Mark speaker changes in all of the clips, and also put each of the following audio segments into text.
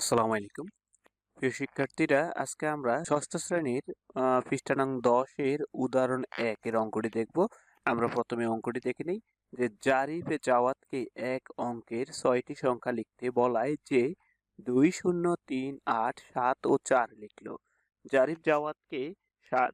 Speaker 1: আসসালামু আলাইকুম। প্রিয় শিক্ষার্থীরা আজকে আমরা ষষ্ঠ শ্রেণির আহ, পৃষ্ঠা নং দশের উদাহরণ একের অঙ্কটি দেখব। আমরা প্রথমে অঙ্কটি দেখে নিই যে জারিফে জাওয়াতকে এক অঙ্কের ছয়টি সংখ্যা লিখতে বলায় যে দুই শূন্য তিন আট সাত ও চার লিখলো। জারিফ জাওয়াতকে চার-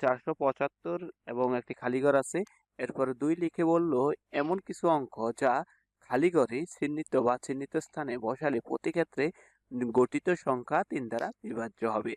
Speaker 1: চারশো পঁচাত্তর এবং একটি খালিঘর আছে। এরপরে দুই লিখে বলল এমন কিছু অঙ্ক যা খালি ঘরে চিহ্নিত বা চিহ্নিত স্থানে বসালে প্রতি ক্ষেত্রে গঠিত সংখ্যা তিন দ্বারা বিভাজ্য হবে।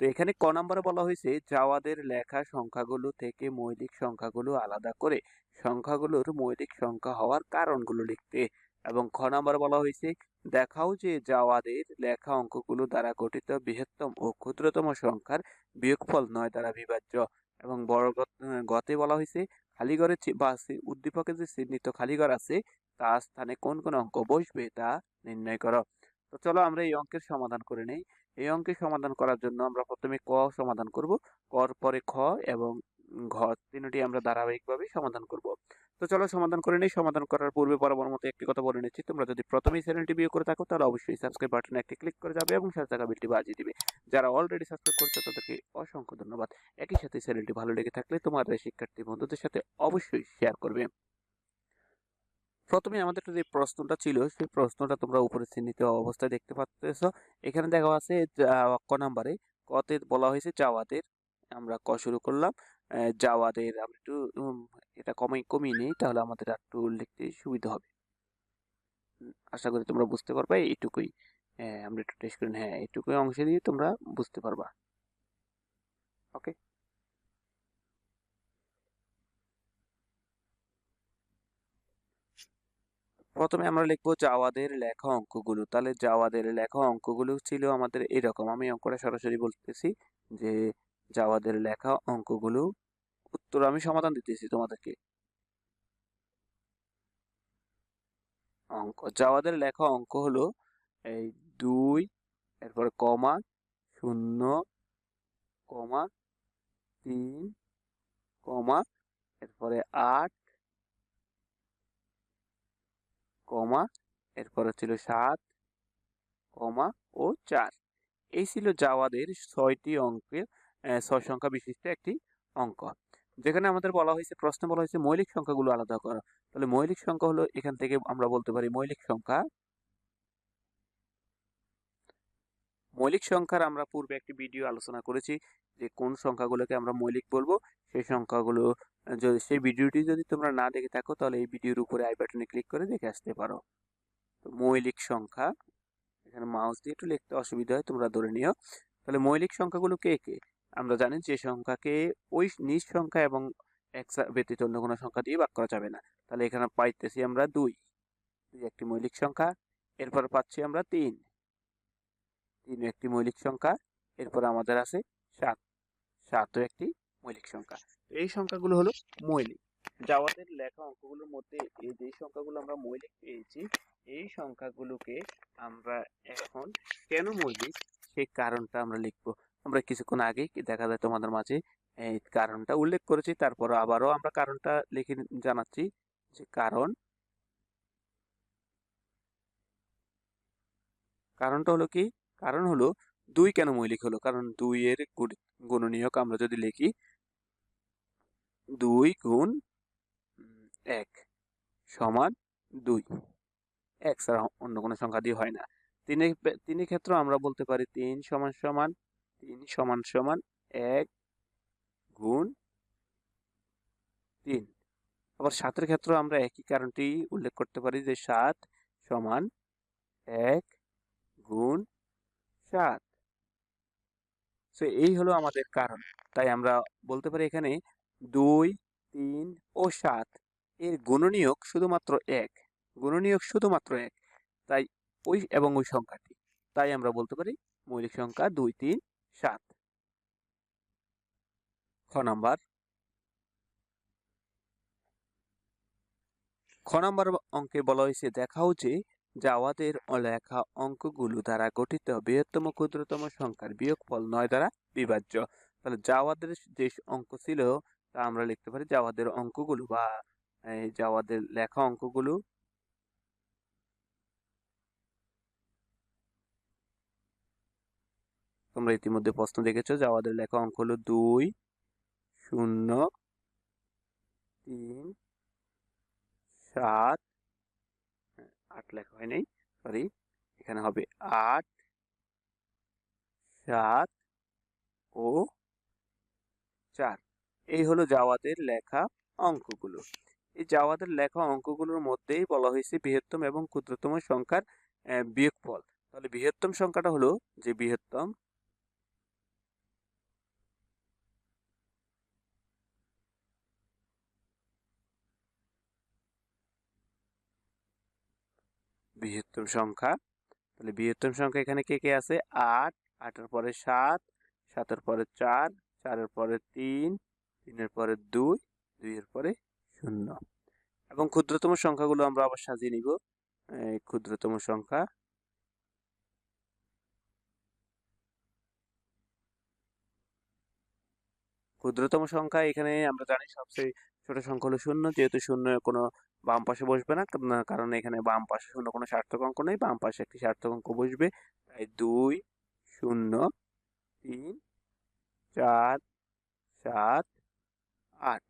Speaker 1: তো এখানে ক নম্বরে বলা হয়েছে জাওয়াদের লেখা সংখ্যাগুলো থেকে মৌলিক সংখ্যাগুলো আলাদা করে সংখ্যাগুলোর মৌলিক সংখ্যা হওয়ার কারণগুলো লিখতে। এবং খ নম্বরে বলা হয়েছে, দেখাও যে জাওয়াদের লেখা অঙ্কগুলো দ্বারা গঠিত বৃহত্তম ও ক্ষুদ্রতম সংখ্যার বিয়োগফল নয় দ্বারা বিভাজ্য। এবং বড় গতে বলা হয়েছে খালিঘরে চি- বা চি- উদ্দীপকে যে চিহ্নিত খালিঘর আছে তার স্থানে কোন কোন অঙ্ক বসবে তা নির্ণয় করো। তো চলো আমরা এই অঙ্কের সমাধান করে নেই। এই অঙ্কের সমাধান করার জন্য আমরা প্রথমে ক সমাধান করব। কর পরে খ এবং ঘ তিনটি আমরা ধারাবাহিকভাবে সমাধান করব। তো চলো সমাধান করে নেই। সমাধান করার পূর্বে বরাবর মতো একটি কথা বলে নিচ্ছি। তোমরা যদি প্রথমেই চ্যানেলটি ভিউ করে থাকো, তাহলে অবশ্যই সাবস্ক্রাইব বাটনে একটি ক্লিক করে যাবে এবং সাথে থাকা বিলটি বাজিয়ে দিবে। যারা অলরেডি সাবস্ক্রাইব করছে, তাদেরকে অসংখ্য ধন্যবাদ। একই সাথে চ্যানেলটি ভালো লেগে থাকলে তোমাদের শিক্ষার্থী বন্ধুদের সাথে অবশ্যই শেয়ার করবে। প্রথমে আমাদের যে প্রশ্নটা ছিল, সেই প্রশ্নটা তোমরা উপরে চিহ্নিত অবস্থায় দেখতে পাচ্ছ এখানে দেখা আছে ক নাম্বারে কতে বলা হয়েছে জাওয়াদের আমরা ক শুরু করলাম। জাওয়াদের আমরা একটু এটা কমাই কমিয়ে নেই, তাহলে আমাদের একটু লিখতে সুবিধা হবে। আশা করি তোমরা বুঝতে পারবে, এইটুকুই। আমরা একটু টেস্ট করি হ্যাঁ এইটুকুই অংশে দিয়ে তোমরা বুঝতে পারবা। ওকে প্রথমে আমরা লিখব জাওয়াদের লেখা অঙ্কগুলো। তাহলে জাওয়াদের লেখা অঙ্কগুলো ছিল আমাদের এরকম। আমি অঙ্কটা সরাসরি বলতেছি যে জাওয়াদের লেখা অঙ্কগুলো উত্তর আমি সমাধান দিতেছি তোমাদেরকে। অঙ্ক জাওয়াদের লেখা অঙ্ক হলো এই দুই, এরপরে কমা শূন্য, কমা তিন, কমা, এরপরে আট কমা, এরপরে ছিল সাত, কমা ও চার। এই ছিল জাওয়াদের ছয়টি অঙ্কের ছয় সংখ্যা বিশিষ্ট একটি অঙ্ক। যেখানে আমাদের বলা হয়েছে, প্রশ্নে বলা হয়েছে, মৌলিক সংখ্যাগুলো আলাদা করা। তাহলে মৌলিক সংখ্যা হলো এখান থেকে আমরা বলতে পারি মৌলিক সংখ্যা। মৌলিক সংখ্যার আমরা পূর্বে একটি ভিডিও আলোচনা করেছি যে কোন সংখ্যাগুলোকে আমরা মৌলিক বলব, সেই সংখ্যাগুলো যদি সেই ভিডিওটি যদি তোমরা না দেখে থাকো, তাহলে এই ভিডিওর উপরে আই বাটনে ক্লিক করে দেখে আসতে পারো। তো মৌলিক সংখ্যা, এখানে মাউস দিয়ে একটু লিখতে অসুবিধা হয়, তোমরা ধরে নিও। তাহলে মৌলিক সংখ্যাগুলো কে কে? আমরা জানি যে সংখ্যাকে ওই নিজ সংখ্যা এবং এক ব্যতীত অন্য কোনো সংখ্যা দিয়ে ভাগ করা যাবে না। তাহলে এখানে পাইতেছি আমরা দুই একটি মৌলিক সংখ্যা, এরপর পাচ্ছি আমরা তিন। তিন একটি মৌলিক সংখ্যা, এরপর আমাদের আছে সাত। সাতও একটি মৌলিক সংখ্যা। এই সংখ্যাগুলো হলো মৌলিক। জাওয়াদের লেখা অঙ্কগুলোর মধ্যে এই যে সংখ্যাগুলো আমরা মৌলিক পেয়েছি, এই সংখ্যাগুলোকে আমরা এখন কেন মৌলিক? সেই কারণটা আমরা লিখব। আমরা কিছুক্ষণ আগেই দেখা যায় তোমাদের মাঝে এই কারণটা উল্লেখ করেছি তারপর আবারও আমরা কারণটা লিখে জানাচ্ছি যে কারণ, কারণটা হলো কি? কারণ হলো দুই কেন মৌলিক হলো? কারণ দুই এর গুণনীয়ক আমরা যদি লিখি দুই গুণ এক সমান দুই। এক ছাড়া অন্য কোনো সংখ্যা দিয়ে হয় না। তিনের তিনের ক্ষেত্রে আমরা বলতে পারি তিন সমান সমান, তিন সমান সমান এক গুণ তিন। আবার সাতের ক্ষেত্রে আমরা একই কারণটি উল্লেখ করতে পারি যে সাত সমান এক গুণ সাত। সো এই হলো আমাদের কারণ। তাই আমরা বলতে পারি এখানে দুই, তিন ও সাত। এর গুণনীয়ক শুধুমাত্র এক। গুণনীয়ক শুধুমাত্র এক। তাই ওই এবং ওই সংখ্যাটি। তাই আমরা বলতে পারি মৌলিক সংখ্যা দুই, তিন, সাত। খ নাম্বার। খ নাম্বার অঙ্কে বলা হয়েছে দেখাও যে জাওয়াদের লেখা অঙ্কগুলো দ্বারা গঠিত বৃহত্তম ক্ষুদ্রতম সংখ্যার বিয়োগফল নয় দ্বারা বিভাজ্য। তাহলে জাওয়াদের যে অঙ্ক ছিল তা আমরা লিখতে পারি জাওয়াদের অঙ্কগুলো বা জাওয়াদের লেখা অঙ্কগুলো। তোমরা ইতিমধ্যে প্রশ্ন দেখেছ যাওয়াদের লেখা অঙ্ক হলো দুই শূন্য তিন সাত হ্যাঁ, আট লেখা হয় নাই সরি এখানে হবে আট সাত ও চার। এই হলো জাওয়াদের লেখা অঙ্কগুলো। এই জাওয়াদের লেখা অঙ্কগুলোর মধ্যেই বলা হয়েছে বৃহত্তম এবং ক্ষুদ্রতম সংখ্যার বিয়োগফল। তাহলে বৃহত্তম সংখ্যাটা হলো যে বৃহত্তম বৃহত্তম সংখ্যা, তাহলে বৃহত্তম সংখ্যা এখানে কে কে আছে? আট, আটের পরে সাত, সাতের পরে চার, চারের পরে তিন তিনের পরে দুই, দুইয়ের পরে শূন্য। এবং ক্ষুদ্রতম সংখ্যাগুলো আমরা আবার সাজিয়ে নিব। ক্ষুদ্রতম সংখ্যা ক্ষুদ্রতম সংখ্যা এখানে আমরা জানি সবচেয়ে ছোট সংখ্যা হলো শূন্য। যেহেতু শূন্য কোনো বাম পাশে বসবে না, কারণ এখানে বাম পাশে শূন্য কোনো সার্থক অঙ্ক নেই, বাম পাশে একটি সার্থক অঙ্ক বসবে। তাই দুই, শূন্য, তিন, চার, সাত আট।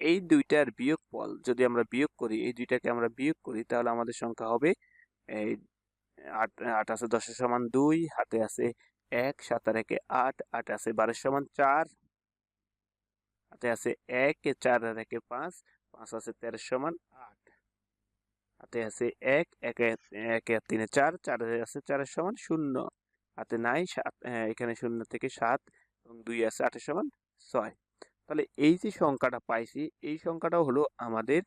Speaker 1: এই দুইটার বিয়োগফল যদি আমরা বিয়োগ করি এই দুইটাকে আমরা বিয়োগ করি তাহলে আমাদের সংখ্যা হবে এই আট আট আছে দশের সমান দুই হাতে আছে এক সাত আর একে আট আট আছে বারোর সমান চার হাতে আছে এক চার আর একে পাঁচ পাঁচ আছে তেরোর সমান আট। হাতে আছে এক একে একে তিনে চার চার আছে চারের সমান শূন্য। হাতে নাই সাত হ্যাঁ, এখানে শূন্য থেকে সাত এবং দুই আছে আটের সমান ছয়। তাহলে এই যে সংখ্যাটা পাইছি, এই সংখ্যাটা হলো আমাদের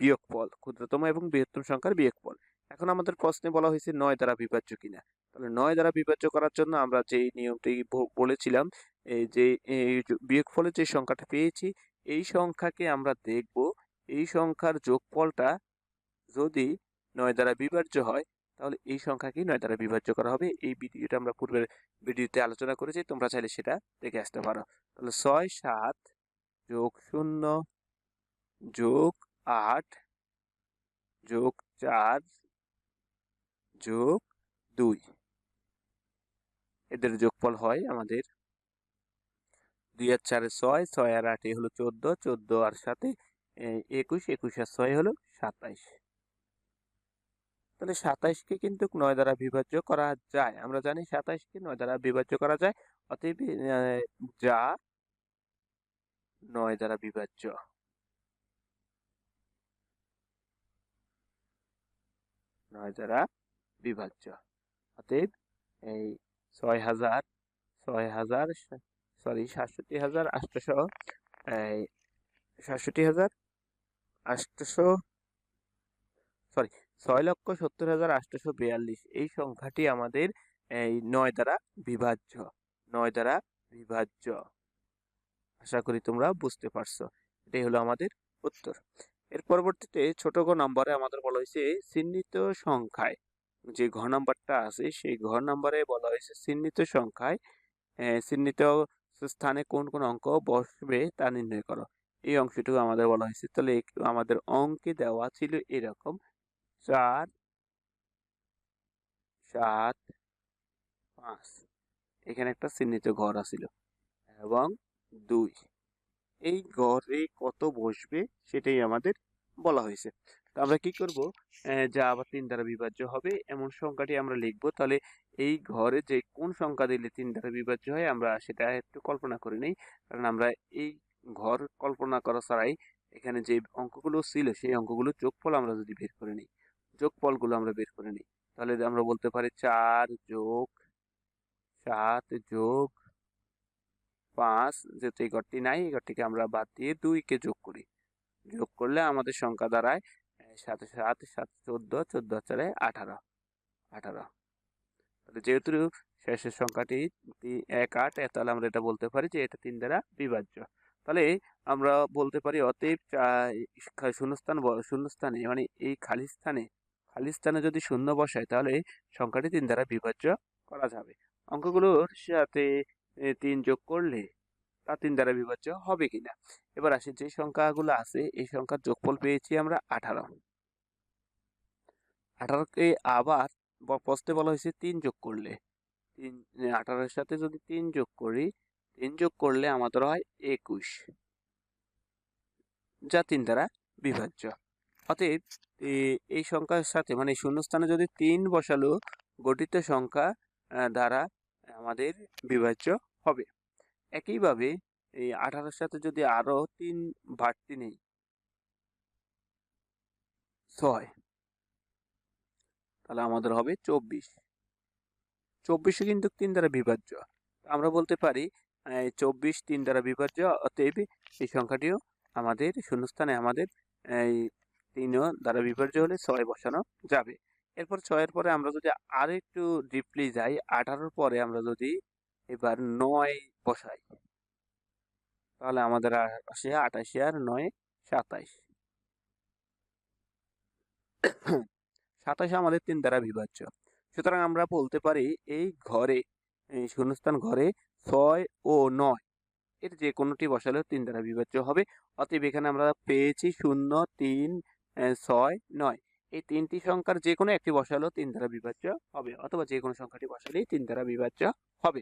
Speaker 1: বিয়োগফল, ক্ষুদ্রতম এবং বৃহত্তম সংখ্যার বিয়োগফল। এখন আমাদের প্রশ্নে বলা হয়েছে নয় দ্বারা বিভাজ্য কিনা। তাহলে নয় দ্বারা বিভাজ্য করার জন্য আমরা যেই নিয়মটি বলেছিলাম যে যে বিয়োগফলের যে সংখ্যাটা পেয়েছি, এই সংখ্যাকে আমরা দেখব, এই সংখ্যার যোগফলটা যদি নয় দ্বারা বিভাজ্য হয়, তাহলে এই সংখ্যাকেই নয় দ্বারা বিভাজ্য করা হবে। এই ভিডিওটা আমরা পূর্বের ভিডিওতে আলোচনা করেছি, তোমরা চাইলে সেটা দেখে আসতে পারো। তাহলে ছয়, সাত যোগ শূন্য, যোগ আট, যোগ চার, যোগ দুই। এদের যোগফল হয় আমাদের দুই আর চারে ছয় ছয় আর আটে হলো চোদ্দ চোদ্দ আর সাথে একুশ একুশ আর ছয় হলো সাতাইশ। তাহলে সাতাইশকে কিন্তু নয় দ্বারা বিভাজ্য করা যায়। আমরা জানি সাতাইশকে নয় দ্বারা বিভাজ্য করা যায়, অতএব যা নয় দ্বারা বিভাজ্য। নয় দ্বারা বিভাজ্য। অতএব এই ছয় হাজার ছয় হাজার, সরি, সাতষট্টি হাজার আটশোশো এই সাতষট্টি হাজার আটশোশো সরি, ছয় লক্ষ সত্তর হাজার আটশোশো বিয়াল্লিশ। এই সংখ্যাটি আমাদের এই নয় দ্বারা বিভাজ্য, নয় দ্বারা বিভাজ্য। আশা করি তোমরা বুঝতে পারছ। এটাই হলো আমাদের উত্তর। এর পরবর্তীতে ছোট ঘ নম্বরে আমাদের বলা হয়েছে চিহ্নিত সংখ্যায়। যে ঘ নাম্বারটা আছে, সেই ঘ নাম্বারে বলা হয়েছে চিহ্নিত সংখ্যায়। চিহ্নিত স্থানে কোন কোন অঙ্ক বসবে তা নির্ণয় করো। এই অংশটুকু আমাদের বলা হয়েছে। তাহলে আমাদের অঙ্কে দেওয়া ছিল এরকম। চার, সাত, পাঁচ। এখানে একটা চিহ্নিত ঘর আছিল। এবং দুই। এই ঘরে কত বসবে সেটাই আমাদের বলা হয়েছে। তো আমরা কি করব? যা আবার তিন দ্বারা বিভাজ্য হবে, এমন সংখ্যাটি আমরা লিখব। তাহলে এই ঘরে যে কোন সংখ্যা দিলে তিন দ্বারা বিভাজ্য হয়, আমরা সেটা একটু কল্পনা করে নিই। কারণ আমরা এই ঘর কল্পনা করা ছাড়াই এখানে যে অঙ্কগুলো ছিল, সেই অঙ্কগুলো যোগফল আমরা যদি বের করে নিই, যোগফলগুলো আমরা বের করে নিই, তাহলে আমরা বলতে পারি চার যোগ সাত যোগ পাঁচ, যেহেতু এই ঘরটি নাই, এই ঘরটিকে আমরা বাদ দিয়ে দুইকে যোগ করি। যোগ করলে আমাদের সংখ্যা দাঁড়ায় সাত সাত সাত, চোদ্দ চোদ্দ চারে আঠারো আঠারো। তাহলে যেহেতু শেষের সংখ্যাটি এক, আট তাহলে আমরা এটা বলতে পারি যে এটা তিন দ্বারা বিভাজ্য। তাহলে আমরা বলতে পারি অতএব শূন্যস্থান শূন্যস্থানে মানে এই খালি স্থানে খালি স্থানে যদি শূন্য বসায়, তাহলে সংখ্যাটি তিন দ্বারা বিভাজ্য করা যাবে। অঙ্কগুলোর সাথে তিন যোগ করলে তা তিন দ্বারা বিভাজ্য হবে কিনা। এবার আসি যে সংখ্যাগুলো আছে, এই সংখ্যার যোগফল পেয়েছি আমরা আঠারো। আঠারোকে আবার প্রশ্নে বলা হয়েছে তিন যোগ করলে। তিন আঠারোর সাথে যদি তিন যোগ করি, তিন যোগ করলে আমাদের হয় একুশ। যা তিন দ্বারা বিভাজ্য অতএব এই সংখ্যার সাথে মানে শূন্যস্থানে যদি তিন বসালো, গঠিত সংখ্যা দ্বারা আমাদের বিভাজ্য হবে। একইভাবে এই আঠারোর সাথে যদি আরও তিন বাড়তি নেই, ছয়, তাহলে আমাদের হবে চব্বিশ। চব্বিশে কিন্তু তিন দ্বারা বিভাজ্য। আমরা বলতে পারি চব্বিশ তিন দ্বারা বিভাজ্য, অতএব এই সংখ্যাটিও আমাদের শূন্যস্থানে আমাদের, এই তিনও দ্বারা বিভাজ্য হলে ছয় বসানো যাবে। এরপর ছয়ের পরে আমরা যদি আর একটু ডিপলি যাই, আঠারোর পরে আমরা যদি এবার নয় বসাই, তাহলে আমাদের আসে আঠাশে আর নয় সাতাইশ সাতাশ আমাদের তিন দ্বারা বিভাজ্য। সুতরাং আমরা বলতে পারি এই ঘরে শূন্যস্থান ঘরে ছয় ও নয়, এর যে কোনোটি বসালেও তিন দ্বারা বিভাজ্য হবে। অতএব এখানে আমরা পেয়েছি শূন্য, তিন ছয়, নয়। এই তিনটি সংখ্যার যে কোনো একটি বসালো তিন দ্বারা বিভাজ্য হবে, অথবা যে কোনো সংখ্যাটি বসালেই তিন দ্বারা বিভাজ্য হবে।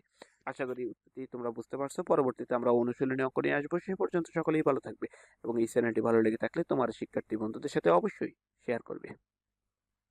Speaker 1: আশা করি উত্তরটি তোমরা বুঝতে পারছ। পরবর্তীতে আমরা অনুশীলনী অঙ্ক নিয়ে আসব। সে পর্যন্ত সকলেই ভালো থাকবে এবং এই চ্যানেলটি ভালো লেগে থাকলে তোমার শিক্ষার্থী বন্ধুদের সাথে অবশ্যই শেয়ার করবে।